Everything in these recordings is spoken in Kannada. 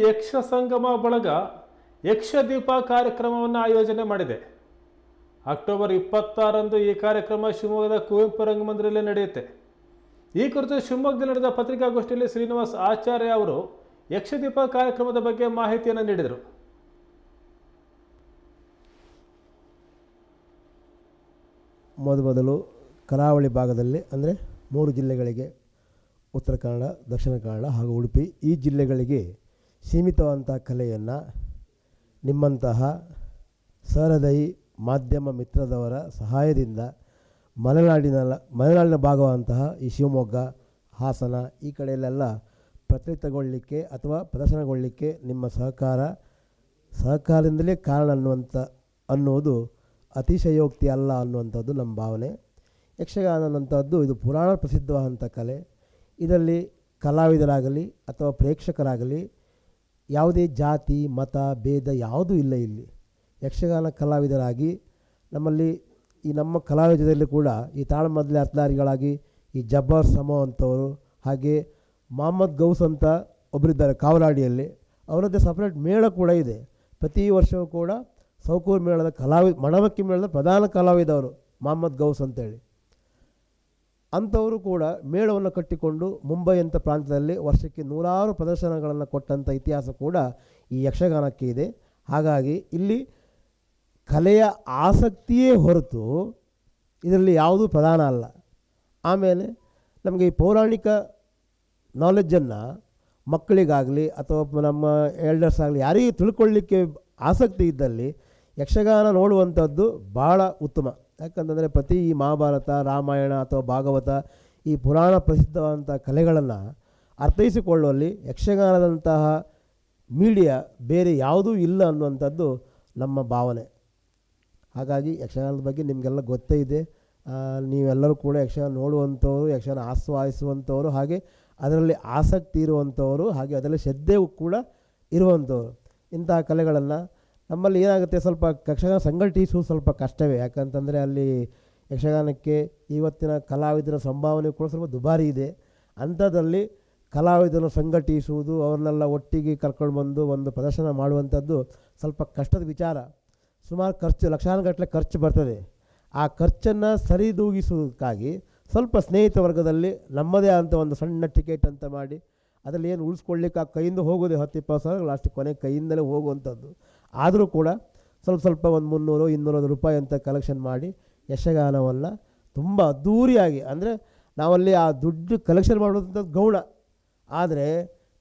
ಯಕ್ಷ ಸಂಗಮ ಬಳಗ ಯಕ್ಷದೀಪ ಕಾರ್ಯಕ್ರಮವನ್ನು ಆಯೋಜನೆ ಮಾಡಿದೆ. ಅಕ್ಟೋಬರ್ ಇಪ್ಪತ್ತಾರಂದು ಈ ಕಾರ್ಯಕ್ರಮ ಶಿವಮೊಗ್ಗದ ಕುವೆಂಪು ರಂಗಮಂದಿರಲ್ಲೇ ನಡೆಯುತ್ತೆ. ಈ ಕುರಿತು ಶಿವಮೊಗ್ಗದಲ್ಲಿ ನಡೆದ ಪತ್ರಿಕಾಗೋಷ್ಠಿಯಲ್ಲಿ ಶ್ರೀನಿವಾಸ್ ಆಚಾರ್ಯ ಅವರು ಯಕ್ಷದೀಪ ಕಾರ್ಯಕ್ರಮದ ಬಗ್ಗೆ ಮಾಹಿತಿಯನ್ನು ನೀಡಿದರು. ಮೊದಮೊದಲು ಕರಾವಳಿ ಭಾಗದಲ್ಲಿ ಅಂದರೆ ಮೂರು ಜಿಲ್ಲೆಗಳಿಗೆ ಉತ್ತರ ಕನ್ನಡ, ದಕ್ಷಿಣ ಕನ್ನಡ ಹಾಗೂ ಉಡುಪಿ ಈ ಜಿಲ್ಲೆಗಳಿಗೆ ಸೀಮಿತವಾದಂಥ ಕಲೆಯನ್ನು ನಿಮ್ಮಂತಹ ಸಹೃದಯಿ ಮಾಧ್ಯಮ ಮಿತ್ರದವರ ಸಹಾಯದಿಂದ ಮಲೆನಾಡಿನ ಮಲೆನಾಡಿನ ಭಾಗವಾದಂತಹ ಈ ಶಿವಮೊಗ್ಗ, ಹಾಸನ ಈ ಕಡೆಯಲ್ಲೆಲ್ಲ ಪ್ರಚಲಿತಗೊಳ್ಳಲಿಕ್ಕೆ ಅಥವಾ ಪ್ರದರ್ಶನಗೊಳ್ಳಲಿಕ್ಕೆ ನಿಮ್ಮ ಸಹಕಾರ, ಸಹಕಾರದಿಂದಲೇ ಕಾರಣ ಅನ್ನುವಂಥ, ಅನ್ನುವುದು ಅತಿಶಯೋಕ್ತಿ ಅಲ್ಲ ಅನ್ನುವಂಥದ್ದು ನಮ್ಮ ಭಾವನೆ. ಯಕ್ಷಗಾನ ಅನ್ನುವಂಥದ್ದು ಇದು ಪುರಾಣ ಪ್ರಸಿದ್ಧವಾದಂಥ ಕಲೆ. ಇದರಲ್ಲಿ ಕಲಾವಿದರಾಗಲಿ ಅಥವಾ ಪ್ರೇಕ್ಷಕರಾಗಲಿ ಯಾವುದೇ ಜಾತಿ, ಮತ, ಭೇದ ಯಾವುದೂ ಇಲ್ಲ ಇಲ್ಲಿ. ಯಕ್ಷಗಾನ ಕಲಾವಿದರಾಗಿ ನಮ್ಮಲ್ಲಿ ಈ ನಮ್ಮ ಕಲಾವಿದರಲ್ಲಿ ಕೂಡ ಈ ತಾಳ್ಮದ್ಲೆ ಅತ್ಲಾರಿಗಳಾಗಿ ಈ ಜಬ್ಬಾರ್ ಸಮೋ ಅಂಥವರು ಹಾಗೆ ಮೊಹಮ್ಮದ್ ಗೌಸ್ ಅಂತ ಒಬ್ಬರಿದ್ದಾರೆ ಕಾವಲಾಡಿಯಲ್ಲಿ. ಅವರದ್ದೇ ಸಪ್ರೇಟ್ ಮೇಳ ಕೂಡ ಇದೆ. ಪ್ರತಿ ವರ್ಷವೂ ಕೂಡ ಸೌಕೂರು ಮೇಳದ ಕಲಾವಿದ ಮಣವಕ್ಕಿ ಮೇಳದ ಪ್ರಧಾನ ಕಲಾವಿದವರು ಮೊಹಮ್ಮದ್ ಗೌಸ್ ಅಂತೇಳಿ. ಅಂಥವರು ಕೂಡ ಮೇಳವನ್ನು ಕಟ್ಟಿಕೊಂಡು ಮುಂಬೈ ಅಂತ ಪ್ರಾಂತ್ಯದಲ್ಲಿ ವರ್ಷಕ್ಕೆ ನೂರಾರು ಪ್ರದರ್ಶನಗಳನ್ನು ಕೊಟ್ಟಂಥ ಇತಿಹಾಸ ಕೂಡ ಈ ಯಕ್ಷಗಾನಕ್ಕೆ ಇದೆ. ಹಾಗಾಗಿ ಇಲ್ಲಿ ಕಲೆಯ ಆಸಕ್ತಿಯೇ ಹೊರತು ಇದರಲ್ಲಿ ಯಾವುದೂ ಪ್ರಧಾನ ಅಲ್ಲ. ಆಮೇಲೆ ನಮಗೆ ಈ ಪೌರಾಣಿಕ ನಾಲೆಜನ್ನು ಮಕ್ಕಳಿಗಾಗಲಿ ಅಥವಾ ನಮ್ಮ ಎಲ್ಡರ್ಸ್ ಆಗಲಿ ಯಾರಿಗೂ ತಿಳ್ಕೊಳ್ಳಿಕ್ಕೆ ಆಸಕ್ತಿ ಇದ್ದಲ್ಲಿ ಯಕ್ಷಗಾನ ನೋಡುವಂಥದ್ದು ಭಾಳ ಉತ್ತಮ. ಯಾಕಂತಂದರೆ ಪ್ರತಿ ಈ ಮಹಾಭಾರತ, ರಾಮಾಯಣ ಅಥವಾ ಭಾಗವತ ಈ ಪುರಾಣ ಪ್ರಸಿದ್ಧವಾದಂಥ ಕಲೆಗಳನ್ನು ಅರ್ಥೈಸಿಕೊಳ್ಳುವಲ್ಲಿ ಯಕ್ಷಗಾನದಂತಹ ಮೀಡಿಯಾ ಬೇರೆ ಯಾವುದೂ ಇಲ್ಲ ಅನ್ನುವಂಥದ್ದು ನಮ್ಮ ಭಾವನೆ. ಹಾಗಾಗಿ ಯಕ್ಷಗಾನದ ಬಗ್ಗೆ ನಿಮಗೆಲ್ಲ ಗೊತ್ತೇ ಇದೆ. ನೀವೆಲ್ಲರೂ ಕೂಡ ಯಕ್ಷಗಾನ ನೋಡುವಂಥವರು, ಯಕ್ಷಗಾನ ಆಸ್ವಾದಿಸುವಂಥವರು, ಹಾಗೆ ಅದರಲ್ಲಿ ಆಸಕ್ತಿ ಇರುವಂಥವರು, ಹಾಗೆ ಅದರಲ್ಲಿ ಶ್ರದ್ಧೆಯೂ ಕೂಡ ಇರುವಂಥವ್ರು. ಇಂತಹ ಕಲೆಗಳನ್ನು ನಮ್ಮಲ್ಲಿ ಏನಾಗುತ್ತೆ ಸ್ವಲ್ಪ ಯಕ್ಷಗಾನ ಸಂಘಟಿಸುವುದು ಸ್ವಲ್ಪ ಕಷ್ಟವೇ. ಯಾಕಂತಂದರೆ ಅಲ್ಲಿ ಯಕ್ಷಗಾನಕ್ಕೆ ಇವತ್ತಿನ ಕಲಾವಿದರ ಸಂಭಾವನೆ ಕೂಡ ಸ್ವಲ್ಪ ದುಬಾರಿ ಇದೆ. ಅಂಥದ್ರಲ್ಲಿ ಕಲಾವಿದರು ಸಂಘಟಿಸುವುದು ಅವ್ರನ್ನೆಲ್ಲ ಒಟ್ಟಿಗೆ ಕರ್ಕೊಂಡು ಬಂದು ಒಂದು ಪ್ರದರ್ಶನ ಮಾಡುವಂಥದ್ದು ಸ್ವಲ್ಪ ಕಷ್ಟದ ವಿಚಾರ. ಸುಮಾರು ಖರ್ಚು, ಲಕ್ಷಾನುಗಟ್ಟಲೆ ಖರ್ಚು ಬರ್ತದೆ. ಆ ಖರ್ಚನ್ನು ಸರಿದೂಗಿಸುವುದಕ್ಕಾಗಿ ಸ್ವಲ್ಪ ಸ್ನೇಹಿತ ವರ್ಗದಲ್ಲಿ ನಮ್ಮದೇ ಆದಂಥ ಒಂದು ಸಣ್ಣ ಟಿಕೆಟ್ ಅಂತ ಮಾಡಿ, ಅದರಲ್ಲಿ ಏನು ಉಳಿಸ್ಕೊಳ್ಳಿಕ್ಕೆ ಆ ಕೈಯಿಂದ ಹೋಗೋದೇ ಹತ್ತು ಇಪ್ಪತ್ತು ಸಾವಿರ ಲಾಸ್ಟಿಗೆ ಕೊನೆ ಕೈಯಿಂದಲೇ ಹೋಗುವಂಥದ್ದು. ಆದರೂ ಕೂಡ ಸ್ವಲ್ಪ ಸ್ವಲ್ಪ ಒಂದು ಮುನ್ನೂರು ಇನ್ನೂರು ರೂಪಾಯಿ ಅಂತ ಕಲೆಕ್ಷನ್ ಮಾಡಿ ಯಕ್ಷಗಾನವನ್ನು ತುಂಬ ಅದ್ಧೂರಿಯಾಗಿ ಅಂದರೆ ನಾವಲ್ಲಿ ಆ ದುಡ್ಡು ಕಲೆಕ್ಷನ್ ಮಾಡುವಂಥದ್ದು ಗೌಣ. ಆದರೆ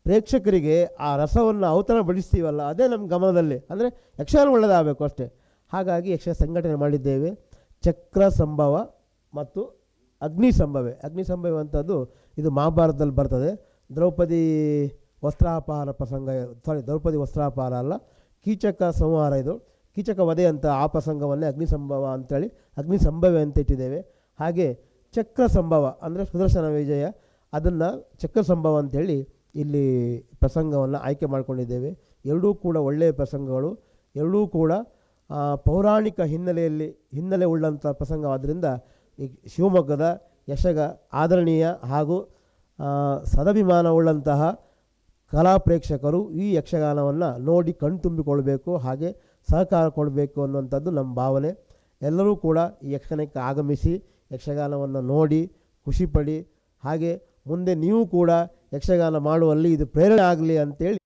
ಪ್ರೇಕ್ಷಕರಿಗೆ ಆ ರಸವನ್ನು ಅವತರಣ ಬಡಿಸ್ತೀವಲ್ಲ ಅದೇ ನಮ್ಮ ಗಮನದಲ್ಲಿ. ಅಂದರೆ ಯಕ್ಷಗಾನ ಒಳ್ಳೆಯದಾಗಬೇಕು ಅಷ್ಟೇ. ಹಾಗಾಗಿ ಯಕ್ಷ ಸಂಘಟನೆ ಮಾಡಿದ್ದೇವೆ. ಚಕ್ರ ಸಂಭವ ಮತ್ತು ಅಗ್ನಿ ಸಂಭವೆ. ಅಗ್ನಿ ಸಂಭವ ಅಂಥದ್ದು ಇದು ಮಹಾಭಾರತದಲ್ಲಿ ಬರ್ತದೆ. ದ್ರೌಪದಿ ವಸ್ತ್ರಾಪಹಾರ ಪ್ರಸಂಗ ಸಾರಿ ದ್ರೌಪದಿ ವಸ್ತ್ರಾಪಹಾರ ಅಲ್ಲ ಕೀಚಕ ಸಂಹಾರ ಇದು. ಕೀಚಕ ವಧೆ ಅಂತ ಆ ಪ್ರಸಂಗವನ್ನೇ ಅಗ್ನಿ ಸಂಭವ ಅಂತೇಳಿ ಅಗ್ನಿ ಸಂಭವ ಅಂತ ಇಟ್ಟಿದ್ದೇವೆ. ಹಾಗೆ ಚಕ್ರ ಸಂಭವ ಅಂದರೆ ಸುದರ್ಶನ ವಿಜಯ, ಅದನ್ನು ಚಕ್ರ ಸಂಭವ ಅಂತೇಳಿ ಇಲ್ಲಿ ಪ್ರಸಂಗವನ್ನು ಆಯ್ಕೆ ಮಾಡಿಕೊಂಡಿದ್ದೇವೆ. ಎರಡೂ ಕೂಡ ಒಳ್ಳೆಯ ಪ್ರಸಂಗಗಳು. ಎರಡೂ ಕೂಡ ಪೌರಾಣಿಕ ಹಿನ್ನೆಲೆಯಲ್ಲಿ, ಹಿನ್ನೆಲೆ ಉಳ್ಳಂಥ ಪ್ರಸಂಗವಾದ್ದರಿಂದ ಈ ಶಿವಮೊಗ್ಗದ ಯಶಗ ಆದರಣೀಯ ಹಾಗೂ ಸದಭಿಮಾನವುಳ್ಳಂತಹ ಕಲಾ ಪ್ರೇಕ್ಷಕರು ಈ ಯಕ್ಷಗಾನವನ್ನು ನೋಡಿ ಕಣ್ತುಂಬಿಕೊಳ್ಬೇಕು ಹಾಗೆ ಸಹಕಾರ ಕೊಡಬೇಕು ಅನ್ನುವಂಥದ್ದು ನಮ್ಮ ಭಾವನೆ. ಎಲ್ಲರೂ ಕೂಡ ಈ ಯಕ್ಷಗಾನಕ್ಕೆ ಆಗಮಿಸಿ ಯಕ್ಷಗಾನವನ್ನು ನೋಡಿ ಖುಷಿಪಡಿ, ಹಾಗೆ ಮುಂದೆ ನೀವು ಕೂಡ ಯಕ್ಷಗಾನ ಮಾಡುವಲ್ಲಿ ಇದು ಪ್ರೇರಣೆ ಆಗಲಿ ಅಂತೇಳಿ